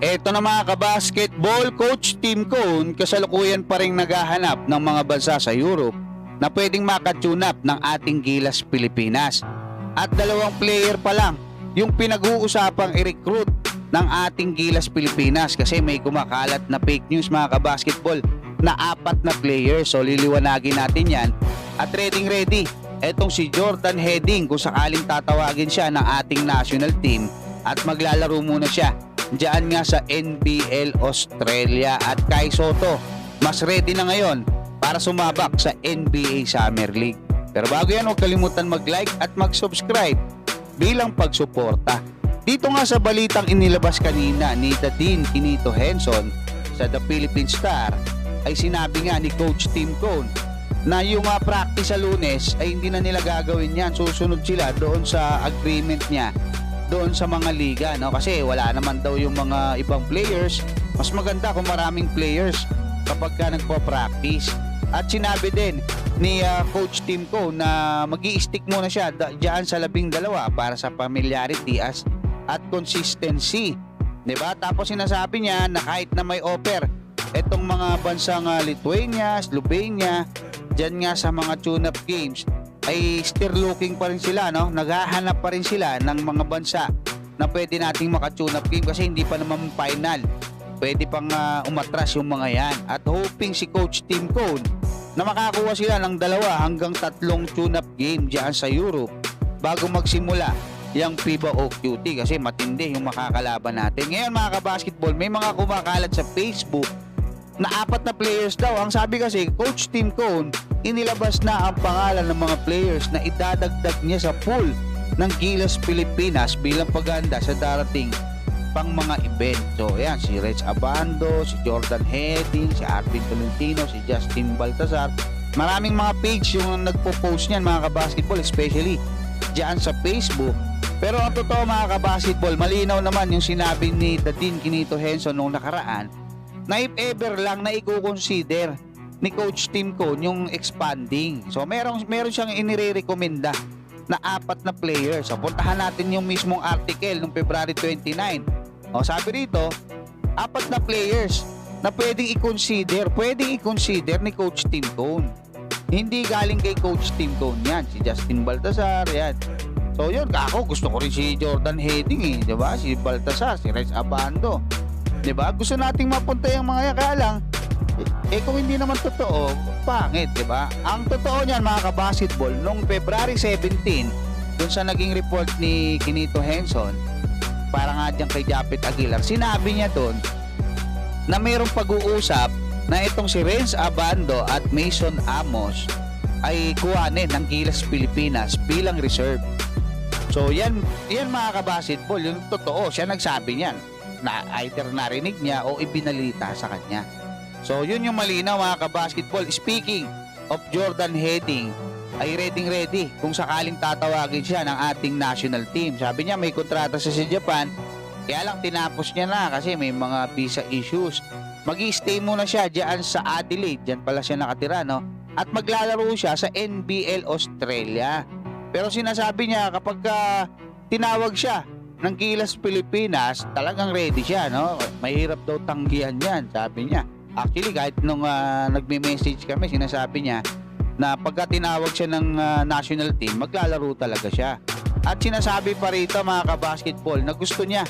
Eto na mga kabasketball, Coach Tim Cone kasalukuyan pa rin naghahanap ng mga bansa sa Europe na pwedeng makatune up ng ating Gilas Pilipinas. At dalawang player pa lang yung pinag-uusapang i-recruit ng ating Gilas Pilipinas kasi may kumakalat na fake news mga kabasketball na apat na players. So liliwanagin natin yan at ready ready. Etong si Jordan Heading kung sakaling tatawagin siya ng ating national team at maglalaro muna siya Diyan nga sa NBL Australia at Kai Soto mas ready na ngayon para sumabak sa NBA Summer League. Pero bago yan, huwag kalimutan mag-like at mag-subscribe bilang pagsuporta. Dito nga sa balitang inilabas kanina ni Dadin Kinito Henson sa The Philippine Star ay sinabi nga ni Coach Tim Cone na yung uh, practice sa lunes ay hindi na nila gagawin yan. Susunod sila doon sa agreement niya doon sa mga liga no? Kasi wala naman daw yung mga ibang players. Mas maganda kung maraming players kapag ka nagpo-practice. At sinabi din ni uh, coach Tim ko na mag stick muna siya diyan sa labing dalawa para sa familiarity as at consistency 'di ba? Tapos sinasabi niya na kahit na may offer etong mga bansang uh, Lithuania, Slovenia diyan nga sa mga tune-up games ay still looking pa rin sila, no? Naghahanap pa rin sila ng mga bansa na pwede nating makatune up game kasi hindi pa naman final. Pwede pang uh, umatras yung mga yan. At hoping si Coach Tim Cone na makakuha sila ng dalawa hanggang tatlong tune-up game dyan sa Europe bago magsimula yung FIBA OQT kasi matindi yung makakalaban natin. Ngayon mga kabasketball, may mga kumakalat sa Facebook na apat na players daw. Ang sabi kasi, Coach Tim Cone, inilabas na ang pangalan ng mga players na idadagdag niya sa pool ng Gilas Pilipinas bilang paganda sa darating pang mga event. So, ayan, si Reg Abando, si Jordan Heading, si Arvin Tolentino, si Justin Baltazar. Maraming mga page yung nagpo-post niyan mga kabasketball, especially diyan sa Facebook. Pero ang totoo mga kabasketball, malinaw naman yung sinabi ni Dadin Kinito Henson nung nakaraan na if ever lang na i-consider ni Coach Tim Cone yung expanding. So meron meron siyang inirekomenda na apat na players. So puntahan natin yung mismong article nung February 29. O sabi rito, apat na players na pwedeng i-consider, pwedeng i-consider ni Coach Tim Cone. Hindi galing kay Coach Tim Cone yan. Si Justin Baltazar, yan. So yun, ako gusto ko rin si Jordan Heading eh, di ba? Si Baltazar, si Rez Abando. 'Di ba? Gusto nating mapunta yung mga yan kaya lang eh, kung hindi naman totoo, pangit, 'di ba? Ang totoo niyan mga kabasketball, nung February 17, dun sa naging report ni Kinito Henson, para nga diyan kay Japet Aguilar, sinabi niya doon na mayroong pag-uusap na itong si Renz Abando at Mason Amos ay kuhanin ng Gilas Pilipinas bilang reserve. So yan, yan mga kabasketball, yung totoo, siya nagsabi niyan na either narinig niya o ibinalita sa kanya. So yun yung malinaw mga kabasketball. Speaking of Jordan Heading, ay ready ready kung sakaling tatawagin siya ng ating national team. Sabi niya may kontrata siya sa Japan, kaya lang tinapos niya na kasi may mga visa issues. mag stay muna siya diyan sa Adelaide, diyan pala siya nakatira no? At maglalaro siya sa NBL Australia. Pero sinasabi niya kapag uh, tinawag siya ng Gilas Pilipinas, talagang ready siya, no? Mahirap daw tanggihan yan, sabi niya. Actually, kahit nung uh, nagme-message kami, sinasabi niya na pagka tinawag siya ng uh, national team, maglalaro talaga siya. At sinasabi pa rito mga kabasketball na gusto niya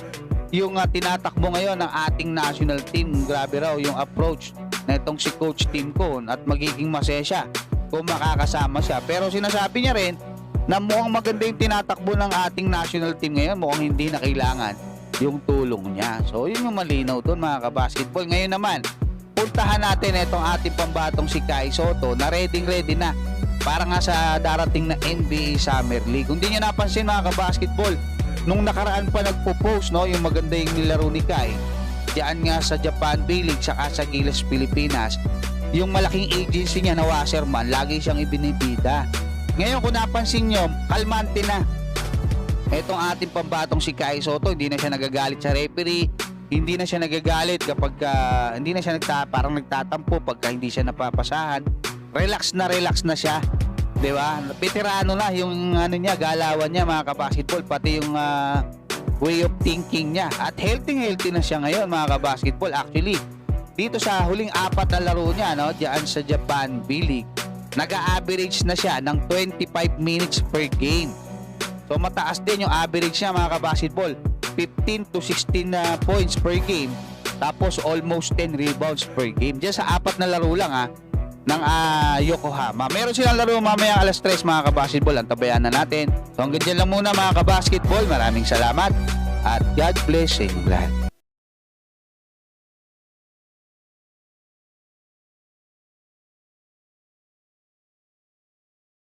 yung uh, tinatakbo ngayon ng ating national team. Grabe raw yung approach na itong si Coach Tim Cone at magiging masaya siya kung makakasama siya. Pero sinasabi niya rin na mukhang maganda yung tinatakbo ng ating national team ngayon. Mukhang hindi na kailangan yung tulong niya. So, yun yung malinaw doon mga kabasketball. Ngayon naman, puntahan natin itong ating pambatong si Kai Soto na ready ready na para nga sa darating na NBA Summer League. Kung di nyo napansin mga kabasketball, nung nakaraan pa nagpo-post no, yung maganda yung nilaro ni Kai, diyan nga sa Japan B-League saka sa Gilas Pilipinas, yung malaking agency niya na Wasserman, lagi siyang ibinibida ngayon kung napansin nyo, kalmante na. Etong ating pambatong si Kai Soto, hindi na siya nagagalit sa referee, hindi na siya nagagalit kapag uh, hindi na siya nagta, parang nagtatampo pagka hindi siya napapasahan. Relax na relax na siya. 'Di ba? Veterano na yung ano niya, galawan niya mga kabasketball, pati yung uh, way of thinking niya. At healthy-healthy na siya ngayon mga kabasketball. Actually, dito sa huling apat na laro niya, no, diyan sa Japan B-League, nag-average na siya ng 25 minutes per game. So mataas din yung average niya mga kabasketball. 15 to 16 na points per game. Tapos almost 10 rebounds per game. Diyan sa apat na laro lang ha ng ah, Yokohama. Meron silang laro mamaya alas 3 mga kabasketball. Ang tabayan na natin. So hanggang dyan lang muna mga kabasketball. Maraming salamat. At God bless sa inyong lahat.